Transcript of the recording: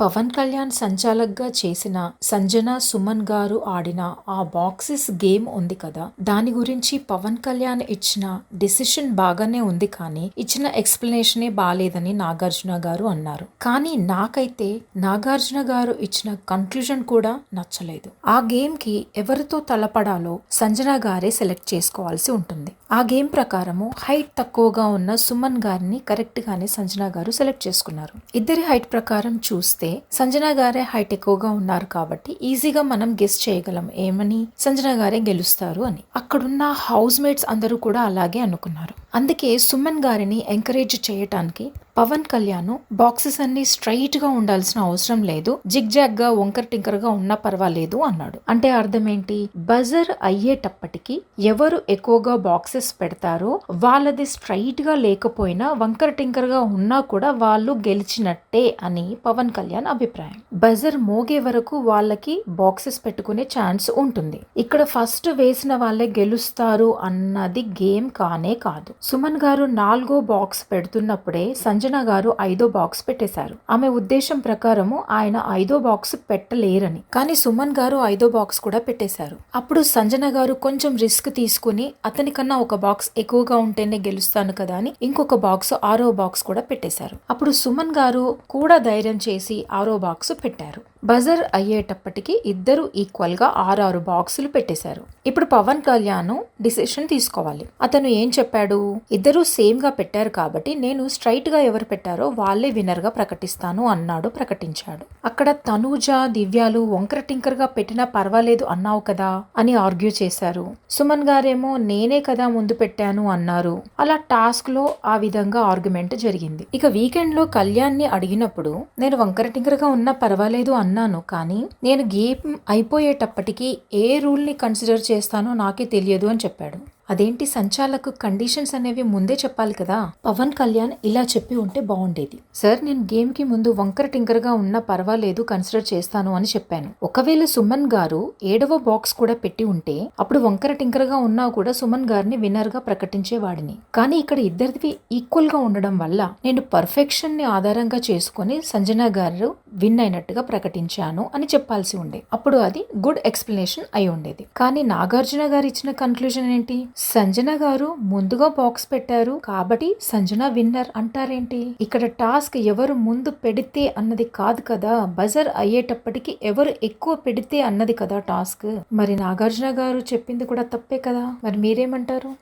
పవన్ కళ్యాణ్ సంచాలక్గా చేసిన సంజన సుమన్ గారు ఆడిన ఆ బాక్సెస్ గేమ్ ఉంది కదా. దాని గురించి పవన్ కళ్యాణ్ ఇచ్చిన డిసిషన్ బాగానే ఉంది కానీ ఇచ్చిన ఎక్స్ప్లెనేషనే బాగాలేదని నాగార్జున గారు అన్నారు. కానీ నాకైతే నాగార్జున గారు ఇచ్చిన కంక్లూజన్ కూడా నచ్చలేదు. ఆ గేమ్కి ఎవరితో తలపడాలో సంజన గారే సెలెక్ట్ చేసుకోవాల్సి ఉంటుంది. ఆ గేమ్ ప్రకారము హైట్ తక్కువగా ఉన్న సుమన్ గారిని కరెక్ట్ గానే సంజన గారు సెలెక్ట్ చేసుకున్నారు. ఇద్దరి హైట్ ప్రకారం చూస్తే సంజన గారే హైట్ ఎక్కువగా ఉన్నారు కాబట్టి ఈజీగా మనం గెస్ట్ చేయగలం. ఏమని? సంజన గారే గెలుస్తారు అని. అక్కడున్న హౌస్ మేట్స్ అందరూ కూడా అలాగే అనుకున్నారు. అందుకే సుమన్ గారిని ఎంకరేజ్ చేయటానికి పవన్ కళ్యాణ్ బాక్సెస్ అన్ని స్ట్రైట్గా ఉండాల్సిన అవసరం లేదు. జిగ్ జాగ్గా వంకర్ టింకర్గా ఉన్నా పర్వాలేదు అన్నాడు. అంటే అర్థం ఏంటి బజర్ అయ్యేటప్పటికి ఎవరు ఎక్కువగా బాక్సెస్ పెడతారో వాళ్ళది స్ట్రైట్గా లేకపోయినా వంకర్ టింకర్గా ఉన్నా కూడా వాళ్ళు గెలిచినట్టే అని పవన్ కళ్యాణ్ అభిప్రాయం. బజర్ మోగే వరకు వాళ్ళకి బాక్సెస్ పెట్టుకునే ఛాన్స్ ఉంటుంది. ఇక్కడ ఫస్ట్ వేసిన వాళ్ళే గెలుస్తారు అన్నది గేమ్ కానే కాదు. సుమన్ గారు నాలుగో బాక్స్ పెడుతున్నప్పుడే సంజన గారు ఐదో బాక్స్ పెట్టేశారు. ఆమె ఉద్దేశం ప్రకారము ఆయన ఐదో బాక్స్ పెట్టలేరని. కానీ సుమన్ గారు ఐదో బాక్స్ కూడా పెట్టేశారు. అప్పుడు సంజన గారు కొంచెం రిస్క్ తీసుకుని అతనికన్నా ఒక బాక్స్ ఎక్కువగా ఉంటేనే గెలుస్తాను కదా అని ఇంకొక బాక్స్ ఆరో బాక్స్ కూడా పెట్టేశారు. అప్పుడు సుమన్ గారు కూడా ధైర్యం చేసి ఆరో బాక్స్ పెట్టారు. బజర్ అయ్యేటప్పటికి ఇద్దరు ఈక్వల్గా ఆరారు బాక్సులు పెట్టేశారు. ఇప్పుడు పవన్ కళ్యాణ్ డిసిషన్ తీసుకోవాలి. అతను ఏం చెప్పాడు? ఇద్దరు సేమ్గా పెట్టారు కాబట్టి నేను స్ట్రైట్గా ఎవరు పెట్టారో వాళ్ళే విన్నర్గా ప్రకటిస్తాను అన్నాడు ప్రకటించాడు. అక్కడ తనూజ దివ్యాలు వంకర టింకర్గా పెట్టినా పర్వాలేదు అన్నావు కదా అని ఆర్గ్యూ చేశారు. సుమన్ గారేమో నేనే కదా ముందు పెట్టాను అన్నారు. అలా టాస్క్లో ఆ విధంగా ఆర్గ్యుమెంట్ జరిగింది. ఇక వీకెండ్లో కళ్యాణ్ని అడిగినప్పుడు నేను వంకర టింకర్గా ఉన్నా పర్వాలేదు అన్నాను కానీ నేను గేమ్ అయిపోయేటప్పటికి ఏ రూల్ని కన్సిడర్ చేస్తానో నాకే తెలియదు అని చెప్పాడు. అదేంటి సంచాలకు కండిషన్స్ అనేవి ముందే చెప్పాలి కదా? పవన్ కళ్యాణ్ ఇలా చెప్పి ఉంటే బాగుండేది సార్ నేను గేమ్కి ముందు వంకర టింకర్గా ఉన్నా పర్వాలేదు కన్సిడర్ చేస్తాను అని చెప్పాను. ఒకవేళ సుమన్ గారు ఏడవ బాక్స్ కూడా పెట్టి ఉంటే అప్పుడు వంకర టింకర్గా ఉన్నా కూడా సుమన్ గారిని విన్నర్గా ప్రకటించేవాడిని. కానీ ఇక్కడ ఇద్దరిది ఈక్వల్గా ఉండడం వల్ల నేను పర్ఫెక్షన్ని ఆధారంగా చేసుకుని సంజన గారు విన్ అయినట్టుగా ప్రకటించాను అని చెప్పాల్సి ఉండే. అప్పుడు అది గుడ్ ఎక్స్ప్లెనేషన్ అయి ఉండేది. కానీ నాగార్జున గారు ఇచ్చిన కన్క్లూజన్ ఏంటి? సంజన గారు ముందుగా బాక్స్ పెట్టారు. కాబట్టి సంజన విన్నర్ అంటారేంటి? ఇక్కడ టాస్క్ ఎవరు ముందు పెడితే అన్నది కాదు కదా. బజర్ అయ్యేటప్పటికి ఎవరు ఎక్కువ పెడితే అన్నది కదా టాస్క్. మరి నాగార్జున గారు చెప్పింది కూడా తప్పే కదా. మరి మీరేమంటారు?